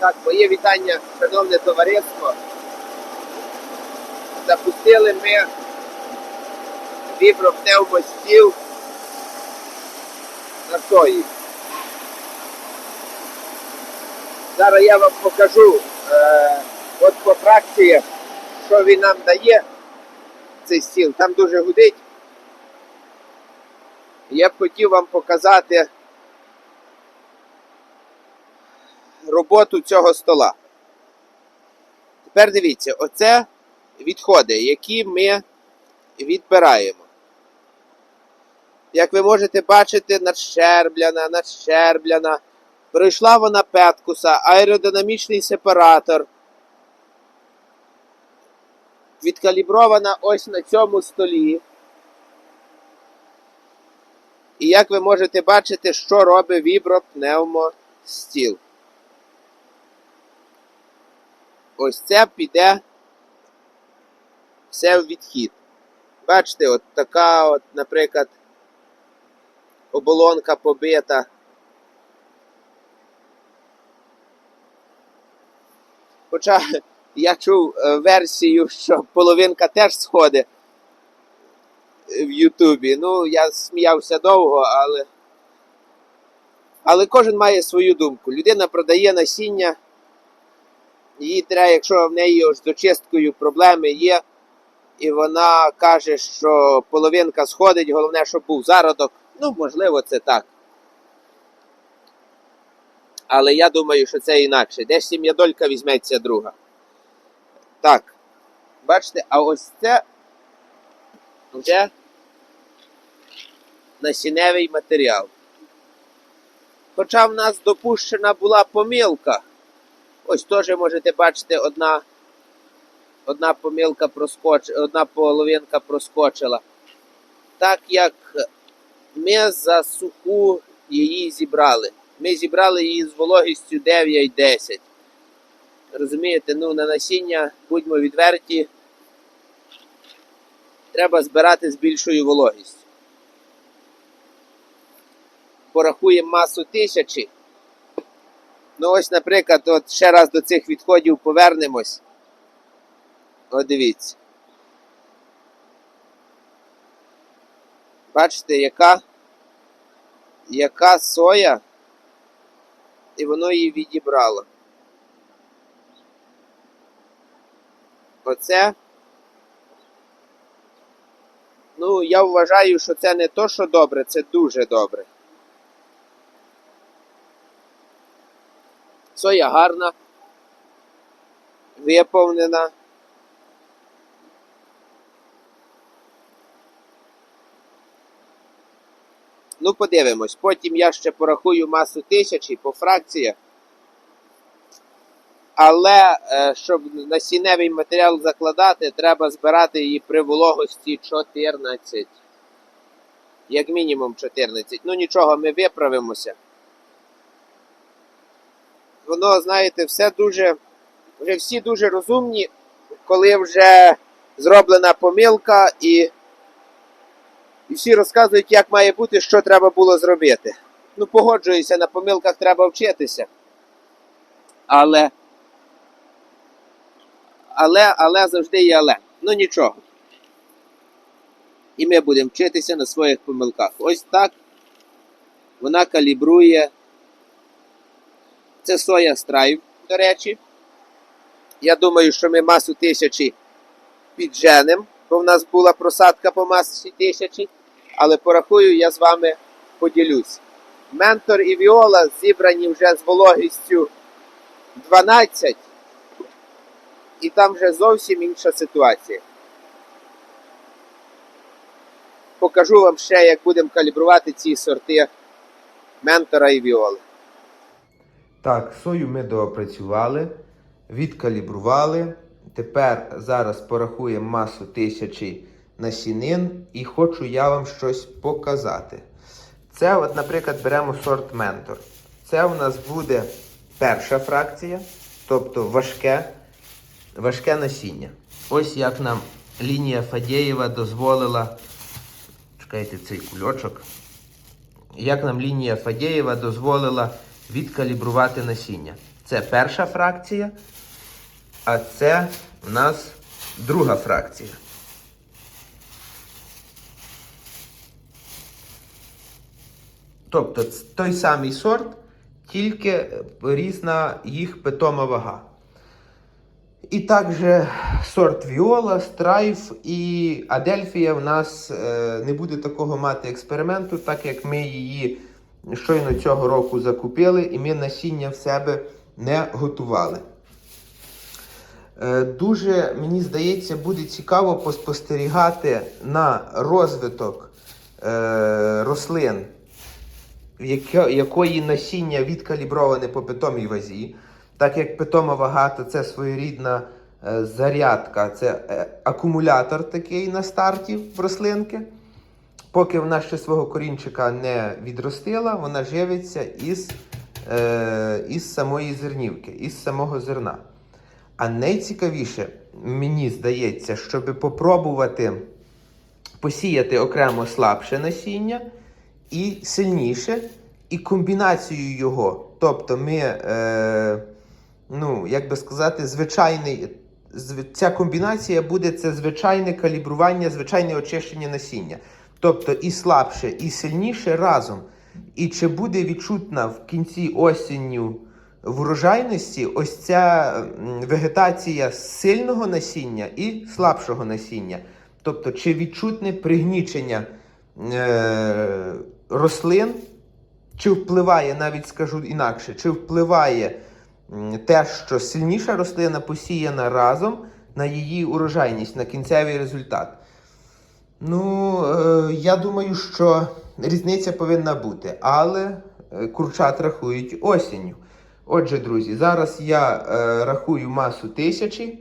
Так, моє вітання, шановне товариство. Запустили ми вібропневмостів на сої. Зараз я вам покажу е, от по фракціях, що він нам дає, цей стіл. Там дуже гудить. Я б хотів вам показати роботу цього стола. Тепер дивіться, оце відходи, які ми відбираємо. Як ви можете бачити, надщербляна, надщербляна. Пройшла вона петкуса, аеродинамічний сепаратор. Відкалібрована ось на цьому столі. І як ви можете бачити, що робить вібропневмостіл. Ось це піде все в відхід. Бачите, от така, от, наприклад, оболонка побита. Хоча я чув е, версію, що половинка теж сходить в Ютубі. Ну, я сміявся довго, але. Але кожен має свою думку. Людина продає насіння. Їй треба, якщо в неї з очисткою проблеми є, і вона каже, що половинка сходить, головне, щоб був зародок. Ну, можливо, це так. Але я думаю, що це інакше. Десь сім'я долька візьметься друга. Так. Бачите, а ось це вже насінневий матеріал. Хоча в нас допущена була помилка. Ось теж можете бачити, одна, одна помилка проскоч... одна половинка проскочила. Так як ми за суху її зібрали. Ми зібрали її з вологістю 9-10. Розумієте, ну на насіння, будьмо відверті, треба збирати з більшою вологістю. Порахуємо масу тисячі. Ну, ось, наприклад, от ще раз до цих відходів повернемось. От дивіться. Бачите, яка, яка соя, і воно її відібрало. Оце. Ну, я вважаю, що це не то, що добре, це дуже добре. Соя гарна, виповнена. Ну, подивимось. Потім я ще порахую масу тисячі по фракціях. Але е, щоб насінневий матеріал закладати, треба збирати її при вологості 14. Як мінімум 14. Ну нічого, ми виправимося воно, знаєте, все дуже, вже всі дуже розумні, коли вже зроблена помилка, і, і всі розказують, як має бути, що треба було зробити. Ну, погоджуюся, на помилках треба вчитися. Але, але, але завжди є але. Ну нічого. І ми будемо вчитися на своїх помилках. Ось так вона калібрує. Це соя страйв, до речі. Я думаю, що ми масу тисячі підженемо, бо в нас була просадка по масі тисячі, але порахую, я з вами поділюсь. Ментор і Віола зібрані вже з вологістю 12, і там вже зовсім інша ситуація. Покажу вам ще, як будемо калібрувати ці сорти ментора і віоли. Так, сою ми доопрацювали, відкалібрували. Тепер зараз порахуємо масу тисячі насінин і хочу я вам щось показати. Це, от, наприклад, беремо сорт Ментор. Це у нас буде перша фракція, тобто важке, важке насіння. Ось як нам лінія Фадєєва дозволила. Чекайте цей кульочок. Як нам лінія Фадєєва дозволила відкалібрувати насіння. Це перша фракція, а це у нас друга фракція. Тобто той самий сорт, тільки різна їх питома вага. І також сорт Віола, Страйф і Адельфія в нас е, не буде такого мати експерименту, так як ми її щойно цього року закупили і ми насіння в себе не готували. Е, Дуже, мені здається, буде цікаво поспостерігати на розвиток е, рослин, якої насіння відкаліброване по питомій вазі. Так як питома вага, то це своєрідна е, зарядка, це акумулятор такий на старті в рослинки. Поки вона ще свого корінчика не відростила, вона живиться із, е, із самої зернівки, із самого зерна. А найцікавіше, мені здається, щоб попробувати посіяти окремо слабше насіння і сильніше, і комбінацію його. Тобто ми, е, ну, як би сказати, звичайний. зв- Ця комбінація буде це звичайне калібрування, звичайне очищення насіння. Тобто і слабше, і сильніше разом. І чи буде відчутна в кінці осінню в урожайності ось ця вегетація сильного насіння і слабшого насіння. Тобто, чи відчутне пригнічення е, рослин, чи впливає, навіть скажу інакше, чи впливає те, що сильніша рослина посіяна разом на її урожайність, на кінцевий результат. Ну, е, я думаю, що різниця повинна бути, але е, курчат рахують осінню. Отже, друзі, зараз я е, рахую масу тисячі,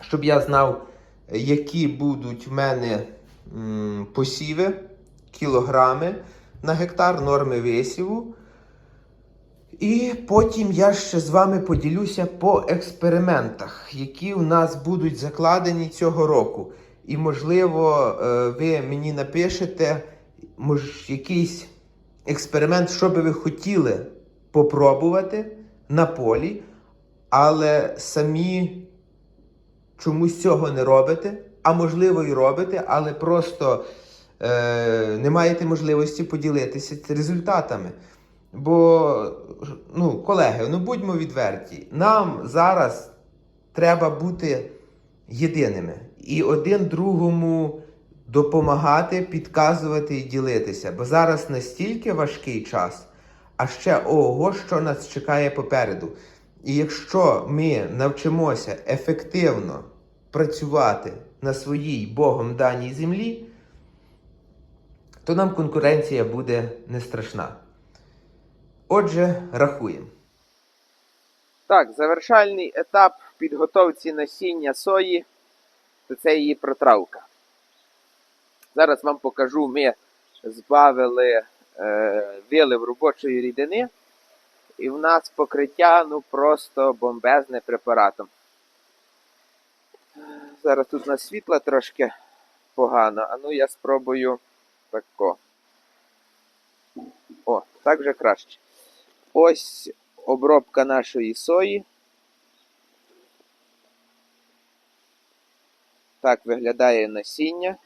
щоб я знав, які будуть в мене м, посіви, кілограми на гектар, норми висіву. І потім я ще з вами поділюся по експериментах, які у нас будуть закладені цього року. І, можливо, е, ви мені напишете мож, якийсь експеримент, що би ви хотіли попробувати на полі, але самі чомусь цього не робите, а можливо і робите, але просто е, не маєте можливості поділитися результатами. Бо, ну, колеги, ну будьмо відверті, нам зараз треба бути єдиними і один другому допомагати, підказувати і ділитися. Бо зараз настільки важкий час, а ще ого, що нас чекає попереду. І якщо ми навчимося ефективно працювати на своїй Богом даній землі, то нам конкуренція буде не страшна. Отже, рахуємо. Так, завершальний етап підготовці насіння сої то це її протравка. Зараз вам покажу, ми збавили е, вилив робочої рідини, і в нас покриття ну просто бомбезне препаратом. Зараз тут на світла трошки погано, а ну я спробую тако. О, так вже краще. Ось обробка нашої сої. Так виглядає насіння.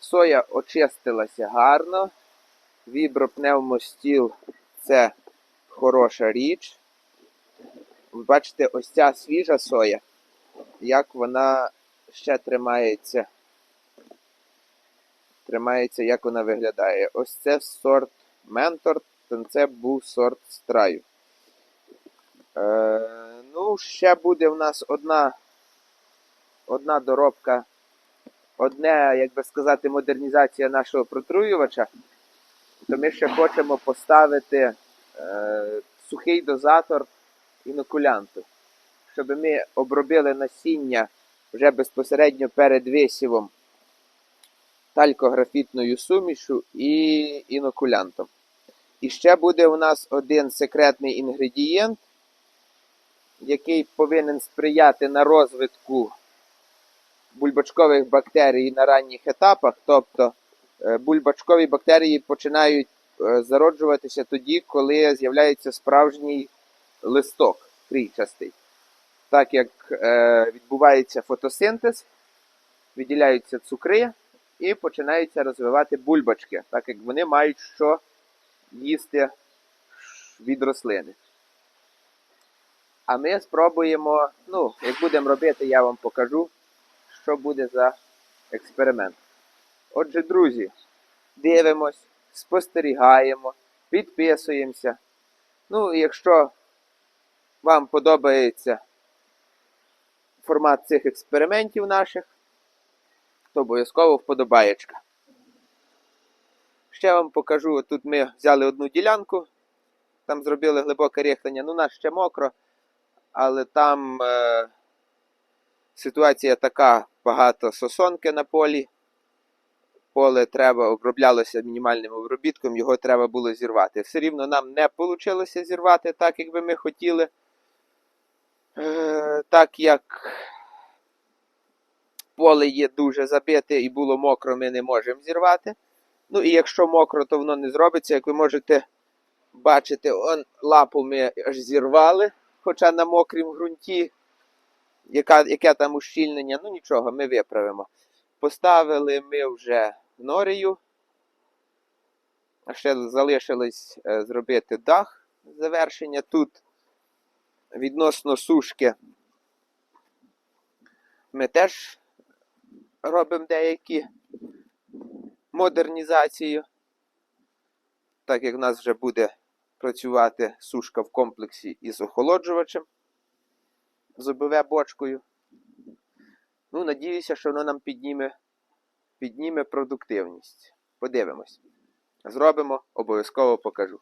Соя очистилася гарно. Вібропневмостіл це хороша річ. Ви бачите, ось ця свіжа соя, як вона ще тримається. Тримається, як вона виглядає. Ось це сорт Ментор, це був сорт страю. Е, ну, ще буде в нас одна, одна доробка, одне, як би сказати, модернізація нашого протруювача. То ми ще хочемо поставити е, сухий дозатор інокулянту, щоб ми обробили насіння вже безпосередньо перед висівом талькографітною сумішу і інокулянтом. І ще буде у нас один секретний інгредієнт, який повинен сприяти на розвитку бульбочкових бактерій на ранніх етапах, тобто Е, Бульбачкові бактерії починають е, зароджуватися тоді, коли з'являється справжній листок крійчастий. Так як е, відбувається фотосинтез, виділяються цукри і починаються розвивати бульбачки, так як вони мають що їсти від рослини. А ми спробуємо, ну, як будемо робити, я вам покажу, що буде за експеримент. Отже, друзі, дивимось, спостерігаємо, підписуємося. Ну, і якщо вам подобається формат цих експериментів наших, то обов'язково вподобаєчка. Ще вам покажу, тут ми взяли одну ділянку, там зробили глибоке рихлення, ну, у нас ще мокро, але там е, ситуація така, багато сосонки на полі. Поле треба оброблялося мінімальним обробітком, його треба було зірвати. Все рівно нам не вийшло зірвати так, як би ми хотіли. Е, так як поле є дуже забите і було мокро, ми не можемо зірвати. Ну і якщо мокро, то воно не зробиться. Як ви можете бачити, он лапу ми аж зірвали, хоча на мокрім ґрунті, яка, яке там ущільнення, ну нічого, ми виправимо. Поставили ми вже норію. А ще залишилось е, зробити дах завершення. Тут відносно сушки ми теж робимо деякі модернізацію. Так як в нас вже буде працювати сушка в комплексі із охолоджувачем з ОБВ бочкою. Ну, надіюся, що воно нам підніме, підніме продуктивність. Подивимось. Зробимо, обов'язково покажу.